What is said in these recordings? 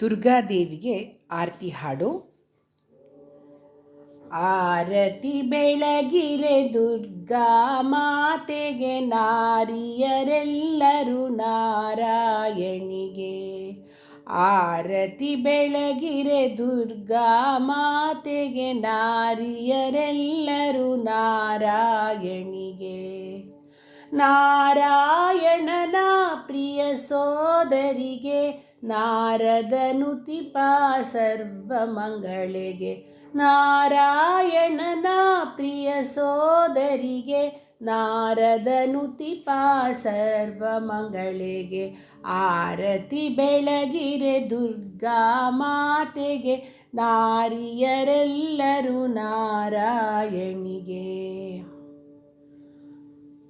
ದುರ್ಗಾದೇವಿಗೆ ಆರತಿ ಹಾಡು. ಆರತಿ ಬೆಳಗಿರೆ ದುರ್ಗಾ ಮಾತೆಗೆ ನಾರಿಯರೆಲ್ಲರೂ ನಾರಾಯಣಿಗೆ. ಆರತಿ ಬೆಳಗಿರೆ ದುರ್ಗಾ ಮಾತೆಗೆ ನಾರಿಯರೆಲ್ಲರೂ ನಾರಾಯಣಿಗೆ. ನಾರಾಯಣನ ಪ್ರಿಯ ಸೋದರಿಗೆ ನಾರದನುತಿಪ ಸರ್ವಮಂಗಳೆಗೆ ನಾರಾಯಣನ ಪ್ರಿಯ ಸೋದರಿಗೆ ನಾರದನುತಿಪ ಸರ್ವಮಂಗಳಿಗೆ ಆರತಿ ಬೆಳಗಿರೆ ದುರ್ಗಾ ಮಾತೆಗೆ ನಾರಿಯರೆಲ್ಲರೂ ನಾರಾಯಣಿಗೆ.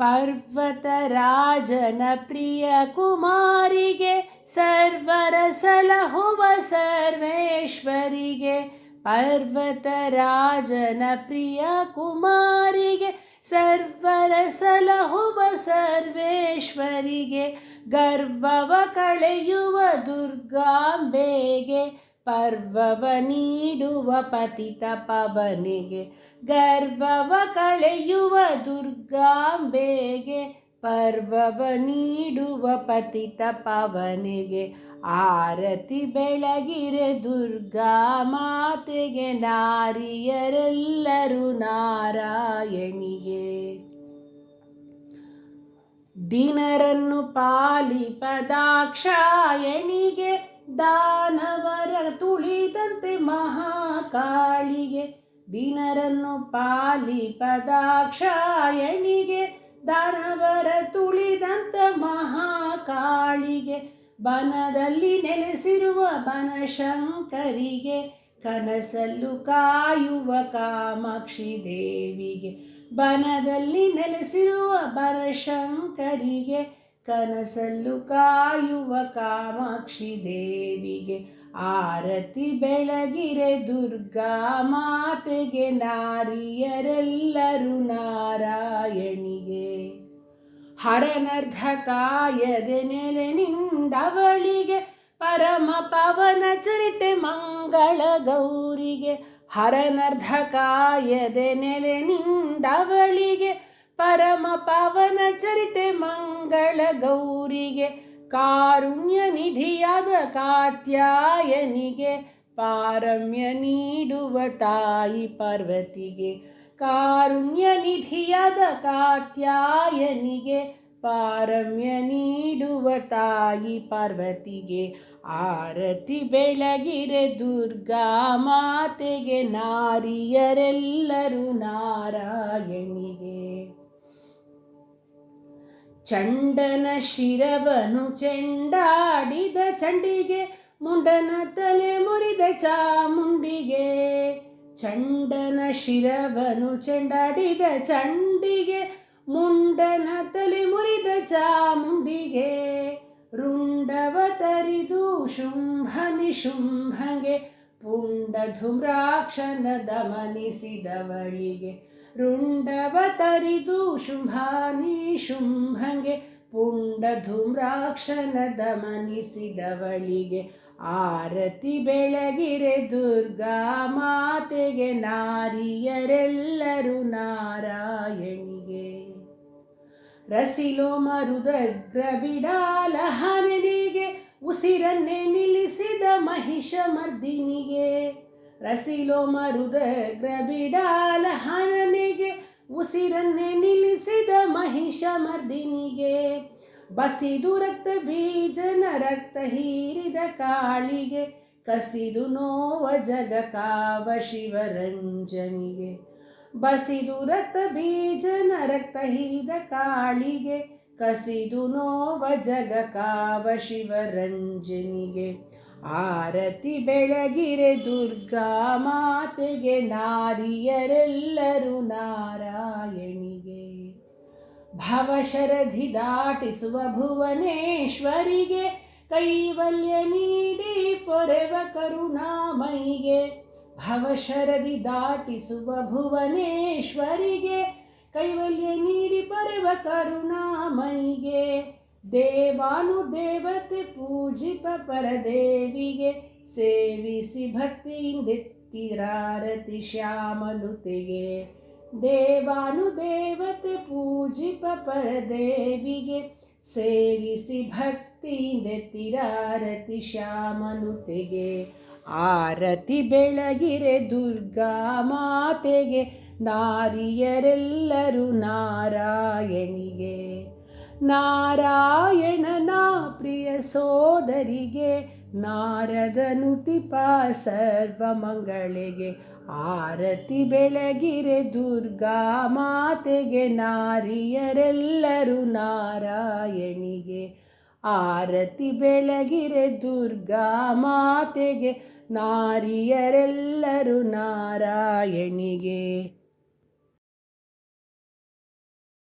ಪರ್ವತರಾಜನ ಪ್ರಿಯ ಕುಮಾರಿಗೆ ಸರ್ವರ ಸಲಹುವ ಸರ್ವೇಶ್ವರಿಗೆ ಪರ್ವತರಾಜನ ಪ್ರಿಯ ಕುಮಾರಿಗೆ ಸರ್ವರ ಸರ್ವೇಶ್ವರಿಗೆ ಗರ್ವವ ಕಳೆಯುವ ದುರ್ಗಾಂಬೆಗೆ ಪರ್ವವ ನೀಡುವ ಪತಿತ ಪವನಿಗೆ, ಗರ್ವವ ಕಳೆಯುವ ದುರ್ಗಾಂಬೆಗೆ, ಪರ್ವವ ನೀಡುವ ಪತಿತ ಪವನಿಗೆ, ಆರತಿ ಬೆಳಗಿರೆ ದುರ್ಗಾ ಮಾತೆಗೆ, ನಾರಿಯರೆಲ್ಲರೂ ನಾರಾಯಣಿಗೆ. ದಿನರನ್ನು ಪಾಲಿಪದಾಕ್ಷಾಯಣಿಗೆ ದಾನವರ ತುಳಿದಂತೆ ಮಹಾಕಾಳಿಗೆ ದಿನರನ್ನು ಪಾಲಿಪದಾಕ್ಷಾಯಣಿಗೆ ದಾನವರ ತುಳಿದಂತ ಮಹಾಕಾಳಿಗೆ ಬನದಲ್ಲಿ ನೆಲೆಸಿರುವ ಬನಶಂಕರಿಗೆ ಕನಸಲ್ಲು ಕಾಯುವ ಕಾಮಾಕ್ಷಿ ದೇವಿಗೆ ಬನದಲ್ಲಿ ನೆಲೆಸಿರುವ ಬನಶಂಕರಿಗೆ ಕನಸಲ್ಲು ಕಾಯುವ ಕಾಮಾಕ್ಷಿ ದೇವಿಗೆ ಆರತಿ ಬೆಳಗಿರೆ ದುರ್ಗಾ ಮಾತೆಗೆ ನಾರಿಯರೆಲ್ಲರೂ ನಾರಾಯಣಿಗೆ. ಹರಣರ್ಧಕಾಯದನೆಲೆ ನಿಂದವಳಿಗೆ, ಪರಮ ಪವನ ಚರಿತೆ ಮಂಗಳ ಗೌರಿಗೆ ಹರನರ್ಧ ಕಾಯದೆ ನೆಲೆ ನೆಲೆನಿಂದವಳಿಗೆ ಪರಮ ಪಾವನ ಚರಿತೆ ಮಂಗಳ ಗೌರಿಗೆ, ಕಾರುಣ್ಯ ನಿಧಿಯಾದ ಕಾತ್ಯಾಯನಿಗೆ, ಪಾರಮ್ಯ ನೀಡುವ ತಾಯಿ ಪಾರ್ವತಿಗೆ, ಕಾರುಣ್ಯ ನಿಧಿಯಾದ ಕಾತ್ಯಾಯನಿಗೆ, ಪಾರಮ್ಯ ನೀಡುವ ತಾಯಿ ಪಾರ್ವತಿಗೆ, ಆರತಿ ಬೆಳಗಿರೆ ದುರ್ಗಾ ಮಾತೆಗೆ, ನಾರಿಯರೆಲ್ಲರೂ ನಾರಾಯಣಿಗೆ. ಚಂಡನ ಶಿರವನು ಚೆಂಡಾಡಿದ ಚಂಡಿಗೆ, ಮುಂಡನ ತಲೆ ಮುರಿದ ಚಾಮುಂಡಿಗೆ. ಚಂಡನ ಶಿರವನು ಚೆಂಡಾಡಿದ ಚಂಡಿಗೆ, ಮುಂಡನ ತಲೆ ಮುರಿದ ಚಾಮುಂಡಿಗೆ. ರುಂಡವ ತರಿದು ಶುಂಭ ನಿಶುಂಭಗೆ ಪುಂಡ ಧುಮ್ರಾಕ್ಷನ ದಮನಿಸಿದವಳಿಗೆ. ರುಂಡವ ತರಿದು ಶುಂಭಾನಿ ಶುಂಭಂಗೆ ಪುಂಡ ಧೂಮ್ರಾಕ್ಷನ ದಮನಿಸಿದವಳಿಗೆ ಆರತಿ ಬೆಳಗಿರೆ ದುರ್ಗಾ ಮಾತೆಗೆ ನಾರಿಯರೆಲ್ಲರೂ ನಾರಾಯಣಿಗೆ. ರಸಿಲೋ ಮರುದಗ್ರ ಬಿಡಾಲ ಹನಿಗೆ ಉಸಿರನ್ನೇ ನಿಲ್ಲಿಸಿದ ಮಹಿಷ ಮರ್ದಿನಿಗೆ. ರಸಿಲೋ ಮರುದ ಗ್ರಬಿಡಾಲ ಹನನಿಗೆ ಉಸಿರನ್ನೇ ನಿಲ್ಲಿಸಿದ ಮಹಿಷ ಮರ್ದಿನಿಗೆ. ಬಸಿದು ರಕ್ತ ಬೀಜನ ರಕ್ತ ಹೀರಿದ ಕಾಳಿಗೆ, ಕಸಿದು ನೋವ ಜಗ ಕಾವ ಶಿವರಂಜನಿಗೆ. ಬಸಿದು ರಕ್ತ ಬೀಜನ ರಕ್ತ ಹೀರಿದ ಕಾಳಿಗೆ, ಕಸಿದು ನೋವ ಜಗ ಕಾವ ಶಿವರಂಜನಿಗೆ. ಆರತಿ ಬೆಳಗಿರೆ ದುರ್ಗಾ ಮಾತೆಗೆ ನಾರಿಯರೆಲ್ಲರೂ ನಾರಾಯಣಿಗೆ. ಭವಶರಧಿ ದಾಟಿಸುವ ಭುವನೇಶ್ವರಿಗೆ ಕೈವಲ್ಯ ನೀಡಿ ಪೊರೆವ ಕರುಣಾಮಯಿಗೆ. ಭವಶರದಿ ದಾಟಿಸುವ ಭುವನೇಶ್ವರಿಗೆ ಕೈವಲ್ಯ ನೀಡಿ ಪೊರೆವ ಕರುಣಾಮಯಿಗೆ. ದೇವಾನು ದೇವತೆ ಪೂಜಿಪ ಪರದೇವಿಗೆ ಸೇವಿಸಿ ಭಕ್ತಿಯಿಂದಿತ್ತಿರಾರತಿ ಶ್ಯಾಮನುತೆಗೆ ದೇವಾನು ದೇವತೆ ಪೂಜಿಪ ಪರದೇವಿಗೆ ಸೇವಿಸಿ ಭಕ್ತಿಯಿಂದೆತ್ತಿರಾರತಿ ಶ್ಯಾಮನುತೆಗೆ ಆರತಿ ಬೆಳಗಿರೆ ದುರ್ಗಾ ಮಾತೆಗೆ ನಾರಿಯರೆಲ್ಲರೂ ನಾರಾಯಣಿಗೆ. ನಾರಾಯಣನ ಪ್ರಿಯ ಸೋದರಿಗೆ, ನಾರದನು ತಿಪ ಸರ್ವ ಮಂಗಳಿಗೆ ಆರತಿ ಬೆಳಗಿರೆ ದುರ್ಗಾ ಮಾತೆಗೆ, ನಾರಿಯರೆಲ್ಲರೂ ನಾರಾಯಣಿಗೆ, ಆರತಿ ಬೆಳಗಿರೆ ದುರ್ಗಾ ಮಾತೆಗೆ, ನಾರಿಯರೆಲ್ಲರೂ ನಾರಾಯಣಿಗೆ.